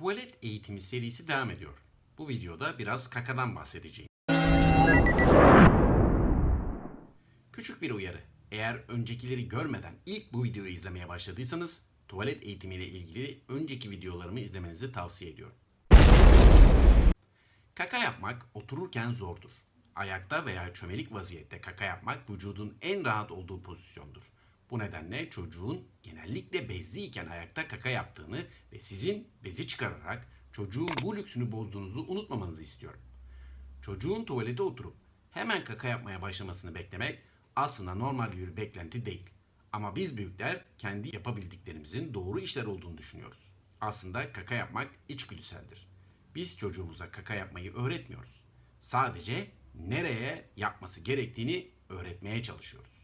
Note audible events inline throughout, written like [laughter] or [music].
Tuvalet eğitimi serisi devam ediyor. Bu videoda biraz kakadan bahsedeceğim. Küçük bir uyarı. Eğer öncekileri görmeden ilk bu videoyu izlemeye başladıysanız tuvalet eğitimiyle ilgili önceki videolarımı izlemenizi tavsiye ediyorum. Kaka yapmak otururken zordur. Ayakta veya çömelik vaziyette kaka yapmak vücudun en rahat olduğu pozisyondur. Bu nedenle çocuğun genellikle bezliyken ayakta kaka yaptığını ve sizin bezi çıkararak çocuğun bu lüksünü bozduğunuzu unutmamanızı istiyorum. Çocuğun tuvalete oturup hemen kaka yapmaya başlamasını beklemek aslında normal bir beklenti değil. Ama biz büyükler kendi yapabildiklerimizin doğru işler olduğunu düşünüyoruz. Aslında kaka yapmak içgüdüseldir. Biz çocuğumuza kaka yapmayı öğretmiyoruz. Sadece nereye yapması gerektiğini öğretmeye çalışıyoruz.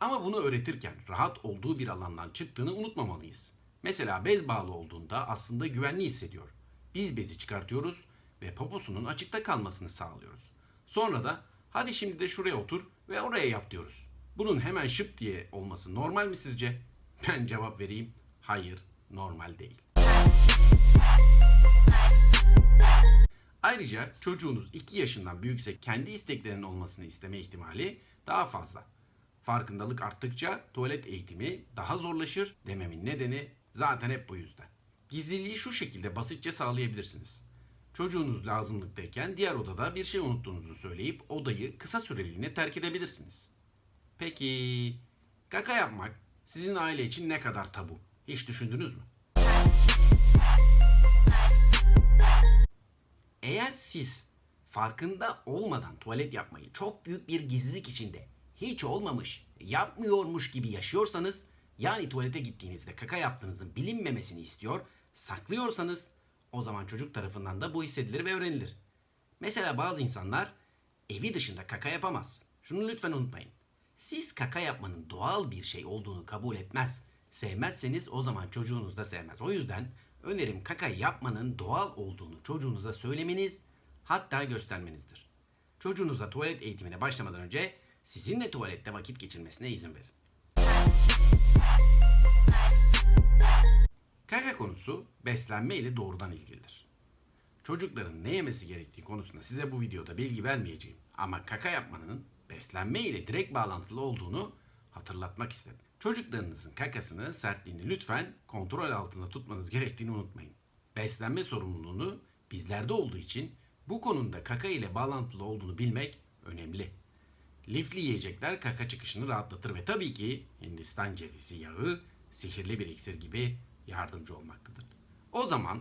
Ama bunu öğretirken rahat olduğu bir alandan çıktığını unutmamalıyız. Mesela bez bağlı olduğunda aslında güvenli hissediyor. Biz bezi çıkartıyoruz ve poposunun açıkta kalmasını sağlıyoruz. Sonra da hadi şimdi de şuraya otur ve oraya yap diyoruz. Bunun hemen şıp diye olması normal mi sizce? [laughs] Ben cevap vereyim. Hayır, normal değil. Ayrıca çocuğunuz 2 yaşından büyükse kendi isteklerinin olmasını isteme ihtimali daha fazla. Farkındalık arttıkça tuvalet eğitimi daha zorlaşır dememin nedeni zaten hep bu yüzden. Gizliliği şu şekilde basitçe sağlayabilirsiniz. Çocuğunuz lazımlıktayken diğer odada bir şey unuttuğunuzu söyleyip odayı kısa süreliğine terk edebilirsiniz. Peki kaka yapmak sizin aile için ne kadar tabu? Hiç düşündünüz mü? Eğer siz farkında olmadan tuvalet yapmayı çok büyük bir gizlilik içinde hiç olmamış, yapmıyormuş gibi yaşıyorsanız yani tuvalete gittiğinizde kaka yaptığınızın bilinmemesini istiyor, saklıyorsanız o zaman çocuk tarafından da bu hissedilir ve öğrenilir. Mesela bazı insanlar evi dışında kaka yapamaz. Şunu lütfen unutmayın. Siz kaka yapmanın doğal bir şey olduğunu kabul etmez. Sevmezseniz o zaman çocuğunuz da sevmez. O yüzden önerim kaka yapmanın doğal olduğunu çocuğunuza söylemeniz hatta göstermenizdir. Çocuğunuza tuvalet eğitimine başlamadan önce sizinle tuvalette vakit geçirmesine izin verin. Kaka konusu beslenme ile doğrudan ilgilidir. Çocukların ne yemesi gerektiği konusunda size bu videoda bilgi vermeyeceğim ama kaka yapmanın beslenme ile direkt bağlantılı olduğunu hatırlatmak istedim. Çocuklarınızın kakasını, sertliğini lütfen kontrol altında tutmanız gerektiğini unutmayın. Beslenme sorumluluğunu bizlerde olduğu için bu konuda kaka ile bağlantılı olduğunu bilmek önemli. Lifli yiyecekler kaka çıkışını rahatlatır ve tabii ki Hindistan cevizi yağı sihirli bir iksir gibi yardımcı olmaktadır. O zaman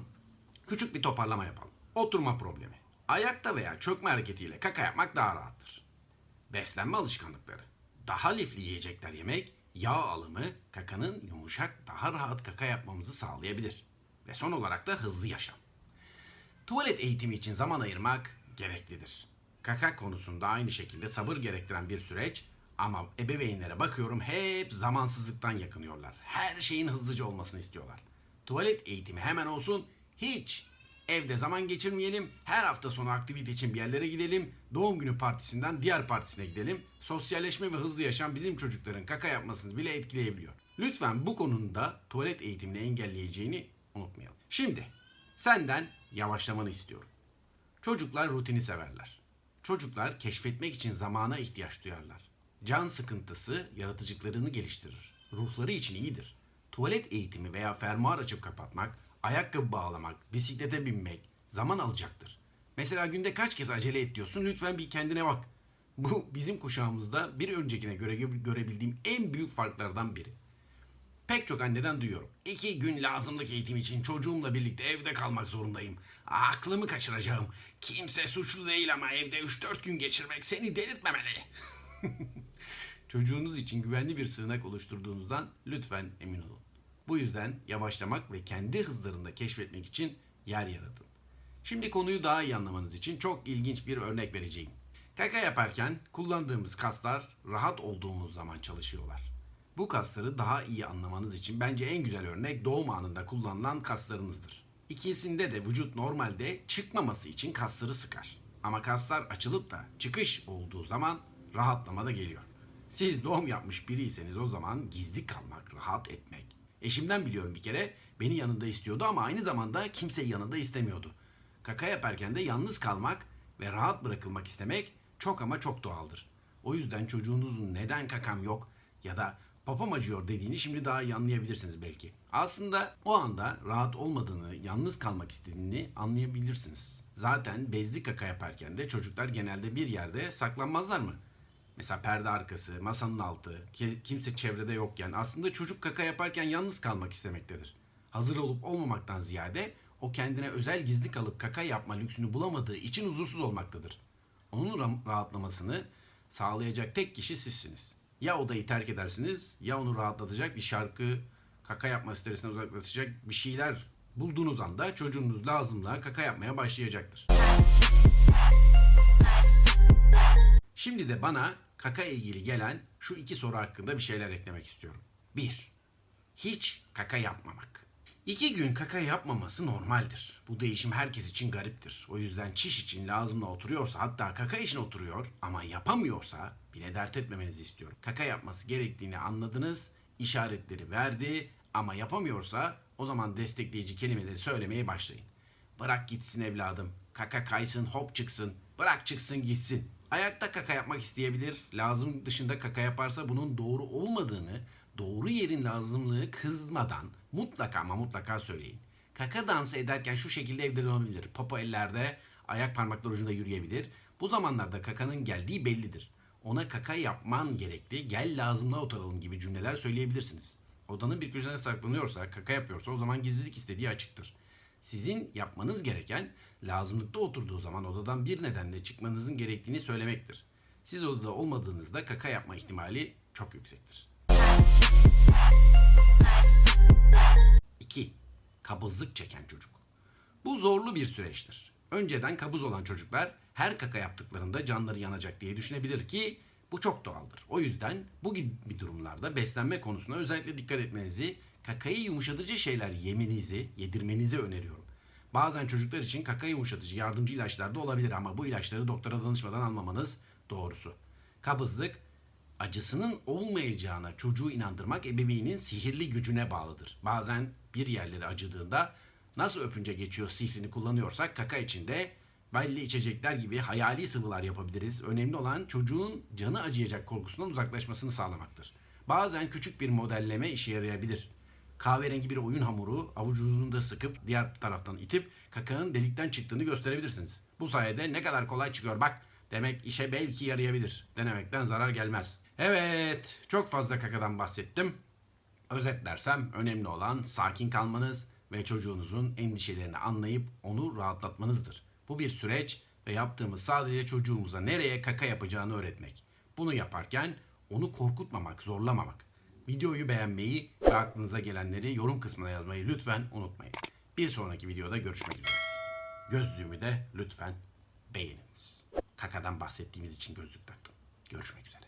küçük bir toparlama yapalım. Oturma problemi. Ayakta veya çökme hareketiyle kaka yapmak daha rahattır. Beslenme alışkanlıkları. Daha lifli yiyecekler yemek, yağ alımı kakanın yumuşak, daha rahat kaka yapmamızı sağlayabilir. Ve son olarak da hızlı yaşam. Tuvalet eğitimi için zaman ayırmak gereklidir. Kaka konusunda aynı şekilde sabır gerektiren bir süreç ama ebeveynlere bakıyorum hep zamansızlıktan yakınıyorlar. Her şeyin hızlıca olmasını istiyorlar. Tuvalet eğitimi hemen olsun, hiç. Evde zaman geçirmeyelim, her hafta sonu aktivite için bir yerlere gidelim, doğum günü partisinden diğer partisine gidelim. Sosyalleşme ve hızlı yaşam bizim çocukların kaka yapmasını bile etkileyebiliyor. Lütfen bu konuda tuvalet eğitimini engelleyeceğini unutmayalım. Şimdi senden yavaşlamanı istiyorum. Çocuklar rutini severler. Çocuklar keşfetmek için zamana ihtiyaç duyarlar. Can sıkıntısı yaratıcılıklarını geliştirir. Ruhları için iyidir. Tuvalet eğitimi veya fermuar açıp kapatmak, ayakkabı bağlamak, bisiklete binmek zaman alacaktır. Mesela günde kaç kez acele et diyorsun lütfen bir kendine bak. Bu bizim kuşağımızda bir öncekine göre görebildiğim en büyük farklardan biri. Pek çok anneden duyuyorum. İki gün lazımlık eğitim için çocuğumla birlikte evde kalmak zorundayım. Aklımı kaçıracağım. Kimse suçlu değil ama evde 3-4 gün geçirmek seni delirtmemeli. [laughs] Çocuğunuz için güvenli bir sığınak oluşturduğunuzdan lütfen emin olun. Bu yüzden yavaşlamak ve kendi hızlarında keşfetmek için yer yaratın. Şimdi konuyu daha iyi anlamanız için çok ilginç bir örnek vereceğim. Kaka yaparken kullandığımız kaslar rahat olduğumuz zaman çalışıyorlar. Bu kasları daha iyi anlamanız için bence en güzel örnek doğum anında kullanılan kaslarınızdır. İkisinde de vücut normalde çıkmaması için kasları sıkar. Ama kaslar açılıp da çıkış olduğu zaman rahatlama da geliyor. Siz doğum yapmış biriyseniz o zaman gizli kalmak, rahat etmek, Eşimden biliyorum bir kere beni yanında istiyordu ama aynı zamanda kimseyi yanında istemiyordu. Kaka yaparken de yalnız kalmak ve rahat bırakılmak istemek çok ama çok doğaldır. O yüzden çocuğunuzun neden kakam yok ya da papam acıyor dediğini şimdi daha iyi anlayabilirsiniz belki. Aslında o anda rahat olmadığını, yalnız kalmak istediğini anlayabilirsiniz. Zaten bezli kaka yaparken de çocuklar genelde bir yerde saklanmazlar mı? Mesela perde arkası, masanın altı, ki- kimse çevrede yokken aslında çocuk kaka yaparken yalnız kalmak istemektedir. Hazır olup olmamaktan ziyade o kendine özel gizli kalıp kaka yapma lüksünü bulamadığı için huzursuz olmaktadır. Onun ra- rahatlamasını sağlayacak tek kişi sizsiniz. Ya odayı terk edersiniz ya onu rahatlatacak bir şarkı, kaka yapma stresinden uzaklaşacak bir şeyler bulduğunuz anda çocuğunuz lazımla kaka yapmaya başlayacaktır. Şimdi de bana kaka ilgili gelen şu iki soru hakkında bir şeyler eklemek istiyorum. 1. Hiç kaka yapmamak. İki gün kaka yapmaması normaldir. Bu değişim herkes için gariptir. O yüzden çiş için lazımla oturuyorsa hatta kaka için oturuyor ama yapamıyorsa bile dert etmemenizi istiyorum. Kaka yapması gerektiğini anladınız, işaretleri verdi ama yapamıyorsa o zaman destekleyici kelimeleri söylemeye başlayın. Bırak gitsin evladım. Kaka kaysın hop çıksın. Bırak çıksın gitsin. Ayakta kaka yapmak isteyebilir. Lazım dışında kaka yaparsa bunun doğru olmadığını, doğru yerin lazımlığı kızmadan mutlaka ama mutlaka söyleyin. Kaka dansı ederken şu şekilde evde olabilir. Popo ellerde, ayak parmakları ucunda yürüyebilir. Bu zamanlarda kakanın geldiği bellidir. Ona kaka yapman gerekli, gel lazımla oturalım gibi cümleler söyleyebilirsiniz. Odanın bir köşesine saklanıyorsa, kaka yapıyorsa o zaman gizlilik istediği açıktır. Sizin yapmanız gereken lazımlıkta oturduğu zaman odadan bir nedenle çıkmanızın gerektiğini söylemektir. Siz odada olmadığınızda kaka yapma ihtimali çok yüksektir. 2. Kabızlık çeken çocuk. Bu zorlu bir süreçtir. Önceden kabız olan çocuklar her kaka yaptıklarında canları yanacak diye düşünebilir ki bu çok doğaldır. O yüzden bu gibi durumlarda beslenme konusuna özellikle dikkat etmenizi, kakayı yumuşatıcı şeyler yemenizi, yedirmenizi öneriyorum. Bazen çocuklar için kaka yumuşatıcı yardımcı ilaçlar da olabilir ama bu ilaçları doktora danışmadan almamanız doğrusu. Kabızlık acısının olmayacağına çocuğu inandırmak ebeveynin sihirli gücüne bağlıdır. Bazen bir yerleri acıdığında nasıl öpünce geçiyor sihrini kullanıyorsak kaka içinde belli içecekler gibi hayali sıvılar yapabiliriz. Önemli olan çocuğun canı acıyacak korkusundan uzaklaşmasını sağlamaktır. Bazen küçük bir modelleme işe yarayabilir. Kahverengi bir oyun hamuru avucunuzda sıkıp diğer taraftan itip kakanın delikten çıktığını gösterebilirsiniz. Bu sayede ne kadar kolay çıkıyor bak demek işe belki yarayabilir. Denemekten zarar gelmez. Evet, çok fazla kakadan bahsettim. Özetlersem önemli olan sakin kalmanız ve çocuğunuzun endişelerini anlayıp onu rahatlatmanızdır. Bu bir süreç ve yaptığımız sadece çocuğumuza nereye kaka yapacağını öğretmek. Bunu yaparken onu korkutmamak, zorlamamak. Videoyu beğenmeyi ve aklınıza gelenleri yorum kısmına yazmayı lütfen unutmayın. Bir sonraki videoda görüşmek üzere. Gözlüğümü de lütfen beğeniniz. Kakadan bahsettiğimiz için gözlük taktım. Görüşmek üzere.